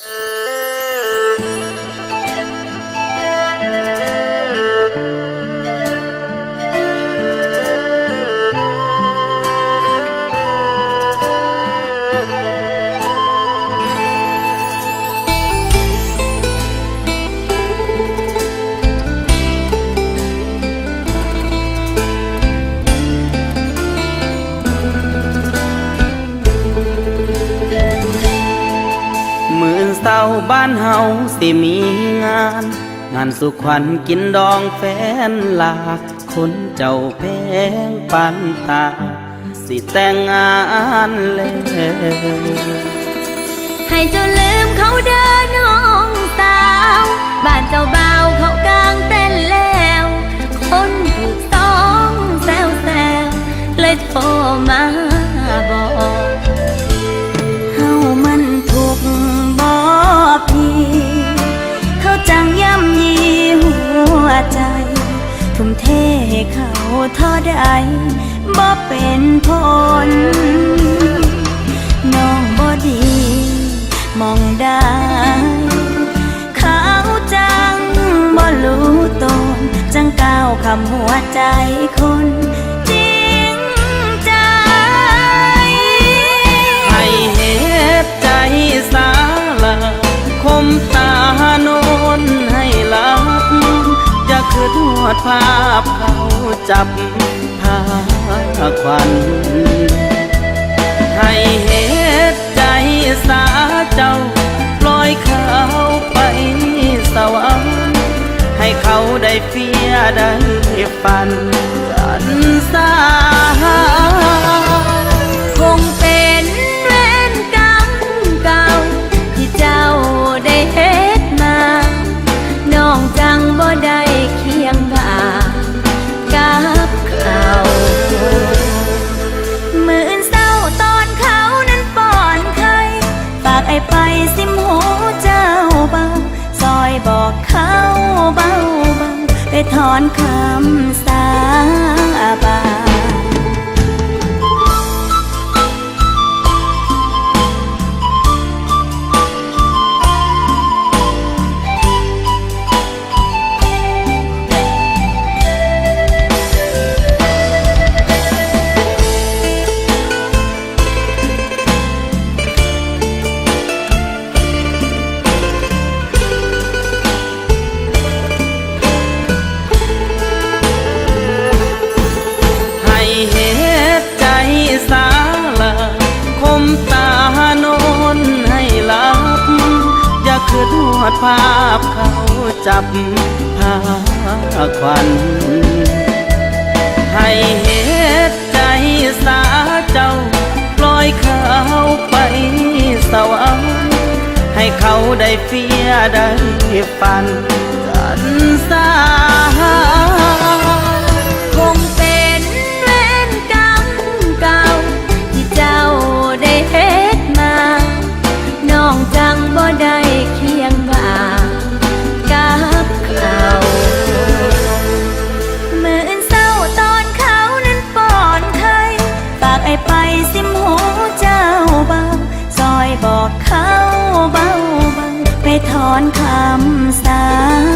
มื บ้านเฮาสิมีงาน งานสุขวัญกินดองแฟนลาคนเจ้าแพงปันตา สิแต่งงานเลยให้เจ้าลืมเขาเดินน้องสาว บ้านเจ้าบ่าวเขากางเต้นแล้ว เขาเท่าใดบ่เป็นผลน้องบ่ดีมองได้เขาจังบ่รู้ตนจังก้าวคำหัวใจคนจริงใจให้เหตุใจสาลาคมตาโนนให้ลับอย่าคืนหวดภาพ จับพาควันให้เหตุใจสาเจ้า ปล่อยเขาไปสวรรค์ให้เขาได้เฟียได้ฝันกันซา เขาเบาเบาไปถอนคำสาบาน ภาพเขาจับพาควันให้เหตุใจสาเจ้าปล่อยเขาไปสวรรค์ให้เขาได้เฟียได้ฝันกันสา อนคำสา